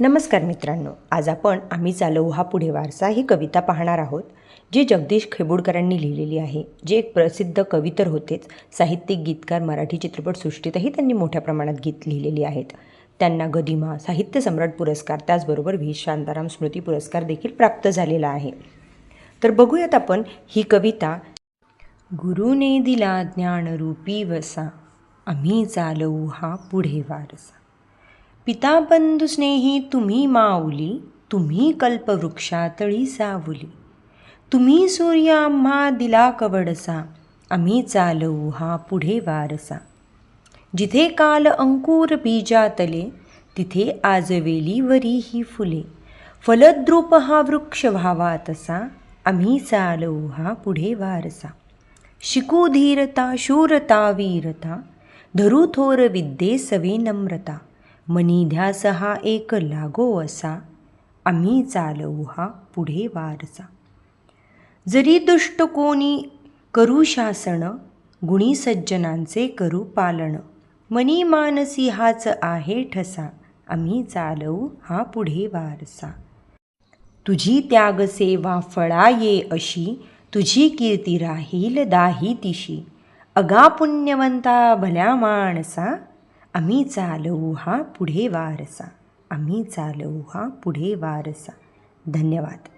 नमस्कार मित्रांनो आज आपण आम्ही चालवू हा पुढे वारसा ही कविता पाहणार आहोत जी जगदीश खेबुडकरांनी लिहिलेली आहे जे एक प्रसिद्ध कवी तर होतेच साहित्यिक गीतकार मराठी चित्रपटसृष्टीतही त्यांनी मोठ्या प्रमाणात गीत लिहिलेली आहेत. त्यांना गदिमा साहित्य सम्राट पुरस्कार त्याचबरोबर व्ही. शांताराम स्मृती पुरस्कार देखील प्राप्त झालेला आहे. तर बघूयात आपण ही कविता गुरुने दिला ज्ञानरूपी वसा आम्ही चालवू हा पुढे वारसा. पिताबंधू स्नेही तुम्ही माऊली तुम्ही कल्पवृक्षातळी सावली. तुम्ही सूर्य आम्हा दिला कवडसा आम्ही चालवू हा पुढे वारसा. जिथे काल अंकुर बीजातले तिथे आजवेली वरी ही फुले. फलद्रूप हा वृक्ष व्हावा तसा आम्ही चालवू हा पुढे वारसा. शिकू धीरता शूरता वीरता धरू थोर विद्ये सवे नम्रता. मनी ध्यास हा एक लागो असा. आम्ही चालवू हा पुढे वारसा. जरी दुष्ट कोणी करू शासन गुणी सज्जनांचे करू पालन. मनी मानसी हाच आहे ठसा. आम्ही चालवू हा पुढे वारसा. तुझी त्याग सेवा फळा ये अशी. तुझी कीर्ती राहील दाही तिशी. अगा पुण्यवंता भल्या माणसा. आम्ही चालवू हा पुढे वारसा. आम्ही चालवू हा पुढे वारसा. धन्यवाद.